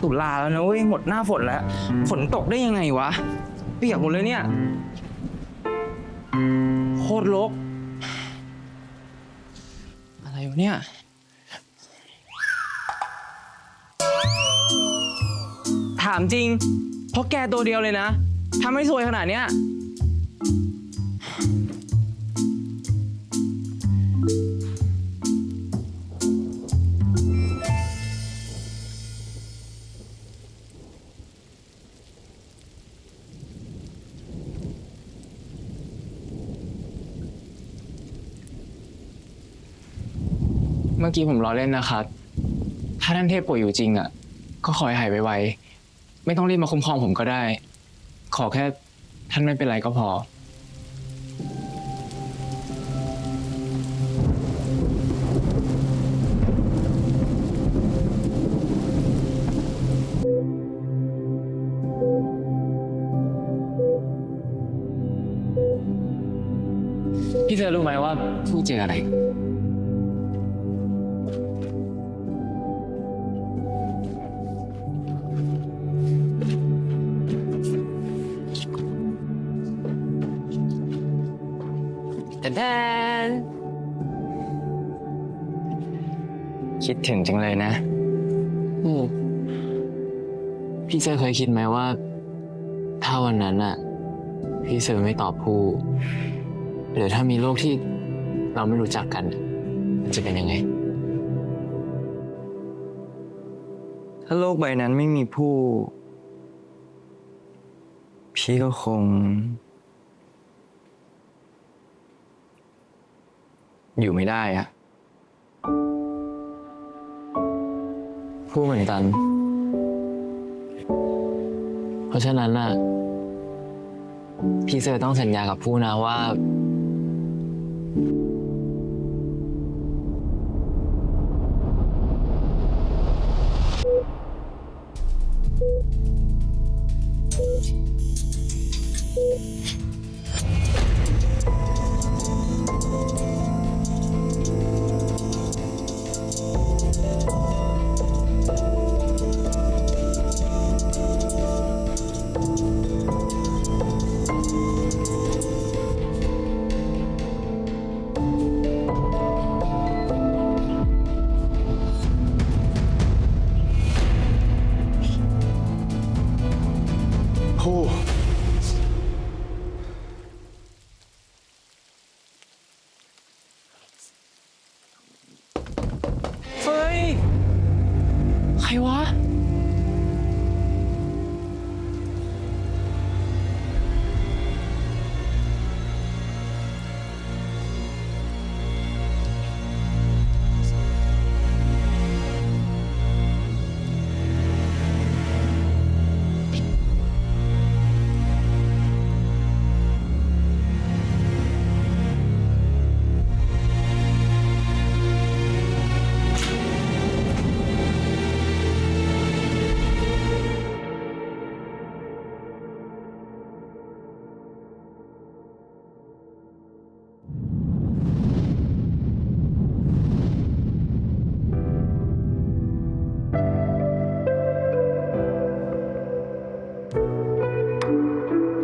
มันตุลาแล้วนะเว้ยหมดหน้าฝนแล้ว ฝนตกได้ยังไงวะ เปียกหมดเลยเนี่ย โคตรรกอะไรวะเนี่ย ถามจริง เพราะแกตัวเดียวเลยนะทำให้ซวยขนาดเนี้ย เมื่อกี้ผมล้อเล่นนะครับ ถ้าท่านเทพป่วยอยู่จริงอะ ก็ขอให้หายไวๆ ไม่ต้องรีบมาคุ้มครองผมก็ได้ ขอแค่ท่านไม่เป็นไรก็พอ พี่เธอรู้ไหมว่าพี่เจออะไร คิดถึงจังเลยนะ อืมพี่เซอร์เคยคิดไหมว่า ถ้าวันนั้นอะพี่เซอร์ไม่ตอบผู้ หรือถ้ามีโลกที่เราไม่รู้จักกัน มันจะเป็นยังไง ถ้าโลกใบนั้นไม่มีผู้ พี่ก็คง อยู่ไม่ได้อะ พูดเหมือนกัน เพราะฉะนั้นน่ะ พี่เซอร์ต้องสัญญากับผู้นะว่าผู้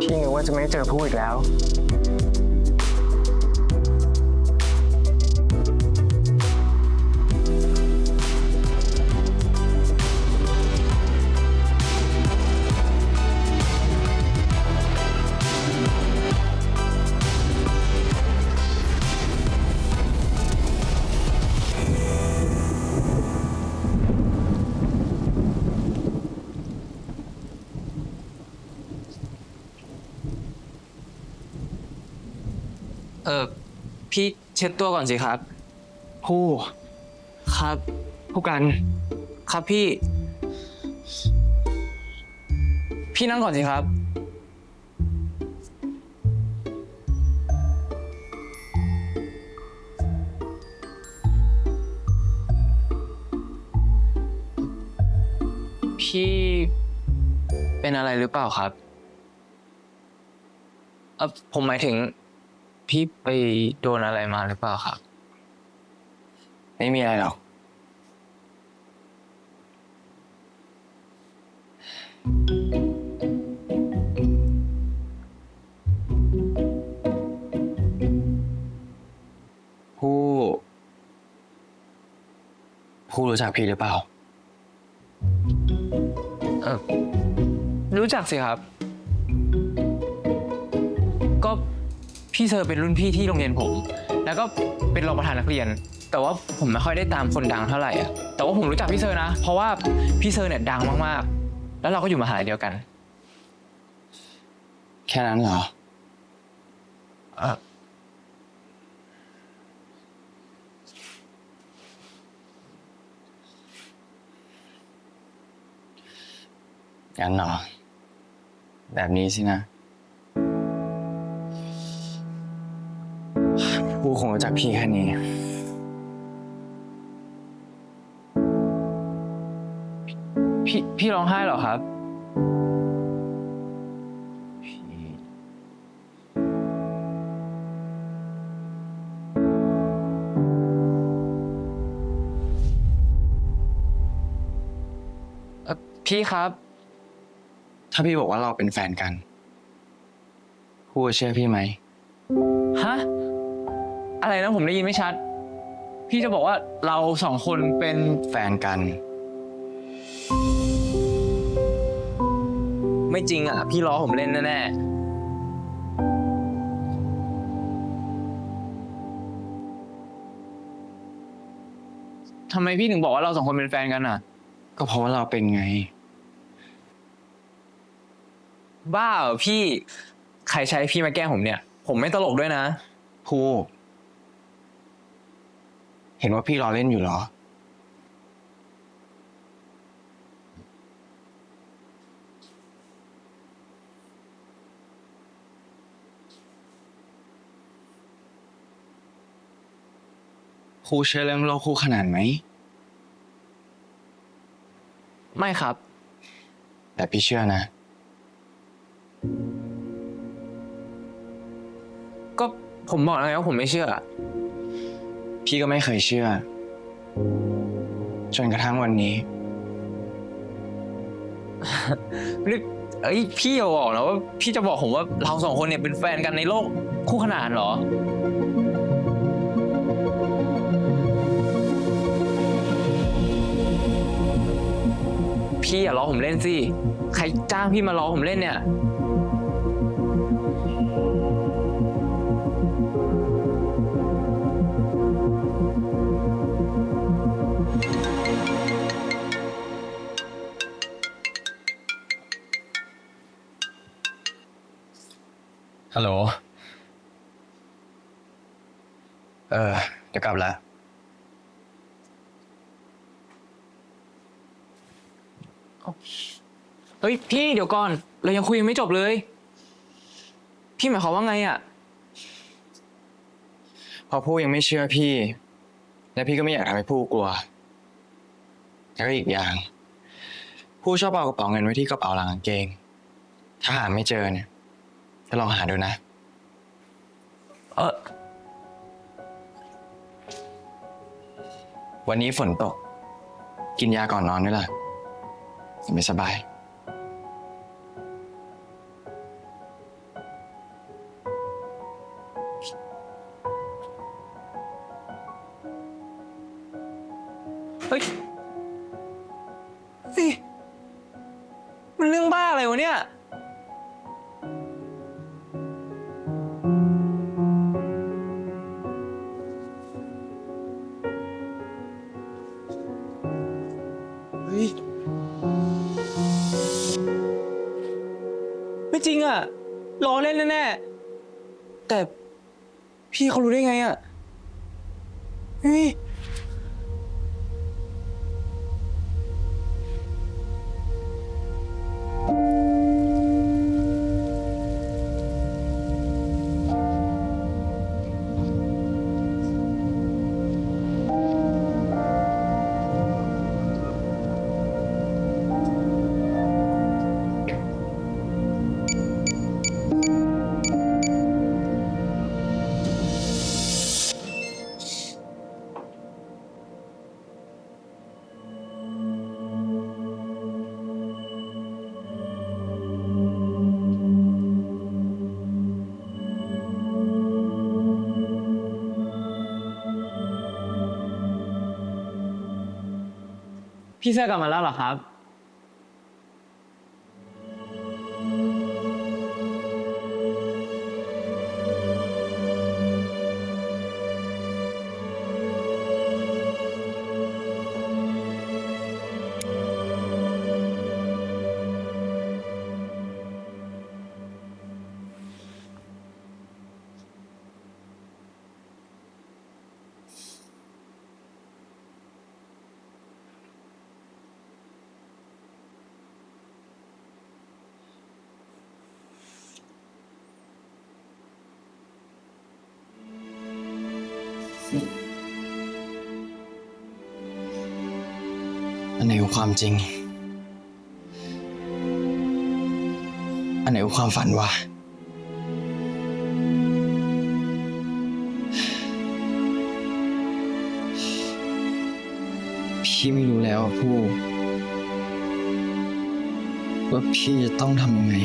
พี่นึกว่าจะไม่เจอผู้อีกแล้ว เออพี่เช็ดตัวก่อนสิครับ ผู้ครับ ผู้กัน ครับพี่ พี่นั่งก่อนสิครับ พี่เป็นอะไรหรือเปล่าครับเออผมหมายถึง พี่ไปโดนอะไรมาหรือเปล่าครับ ไม่มีอะไรหรอก ผู้ ผู้รู้จักพี่หรือเปล่า เออรู้จักสิครับ พี่เซอร์เป็นรุ่นพี่ที่โรงเรียนผม แล้วก็เป็นรองประธานนักเรียน แต่ว่าผมไม่ค่อยได้ตามคนดังเท่าไหร่อะแต่ว่าผมรู้จักพี่เซอร์นะ เพราะว่าพี่เซอร์เนี่ยดังมากๆ แล้วเราก็อยู่มหาลัยเดียวกัน แค่นั้นเหรอเอองั้นเหรอแบบนี้สินะ คงรู้จักพี่แค่นี้ พี่พี่ร้องไห้เหรอครับเอ่อพี่ครับ ถ้าพี่บอกว่าเราเป็นแฟนกันผู้เชื่อพี่ไหม ฮะ อะไรนะผมได้ยินไม่ชัด พี่จะบอกว่าเราสองคนเป็นแฟนกัน ไม่จริงอะ พี่ล้อผมเล่นแน่ๆทำไมพี่ถึงบอกว่าเราสองคนเป็นแฟนกันอะ ก็เพราะว่าเราเป็นไง บ้าเหรอพี่ใครใช้พี่มาแกล้งผมเนี่ย ผมไม่ตลกด้วยนะผู้ เห็นว่าพี่รอเล่นอยู่เหรอ ครูเชื่อเรื่องโลกคู่ขนานไหม ไม่ครับ แต่พี่เชื่อนะ ก็ผมบอกแล้วไงว่าผมไม่เชื่อ พี่ก็ไม่เคยเชื่อ จนกระทั่งวันนี้ นี่เอ้ยพี่อย่าบอกนะว่าพี่จะบอกผมว่าเราสองคนเนี่ยเป็นแฟนกันในโลกคู่ขนานเหรอ พี่อย่าล้อผมเล่นสิ ใครจ้างพี่มาล้อผมเล่นเนี่ย ฮัลโหล เออเดี๋ยวกลับแล้ว เฮ้ยพี่เดี๋ยวก่อน เรายังคุยยังไม่จบเลย พี่หมายความว่าไงอะเพราะผู้ยังไม่เชื่อพี่ และพี่ก็ไม่อยากทำให้ผู้กลัว แล้วก็อีกอย่าง ผู้ชอบเอากระเป๋าเงินไว้ที่กระเป๋าหลังกางเกง ถ้าหาไม่เจอเนี่ย ก็ลองหาดูนะ เออวันนี้ฝนตก กินยาก่อนนอนด้วยล่ะจะไม่สบาย เฮ้ยสิมันเรื่องบ้าอะไรวะเนี่ย เล่นแน่ๆแต่พี่เขารู้ได้ไงอะเฮ้ย พี่เสื้อกลับมาแล้วเหรอครับ อันไหนคือความจริง อันไหนคือความฝันวะ พี่ไม่รู้แล้วอะผู้ ว่าพี่จะต้องทำยังไง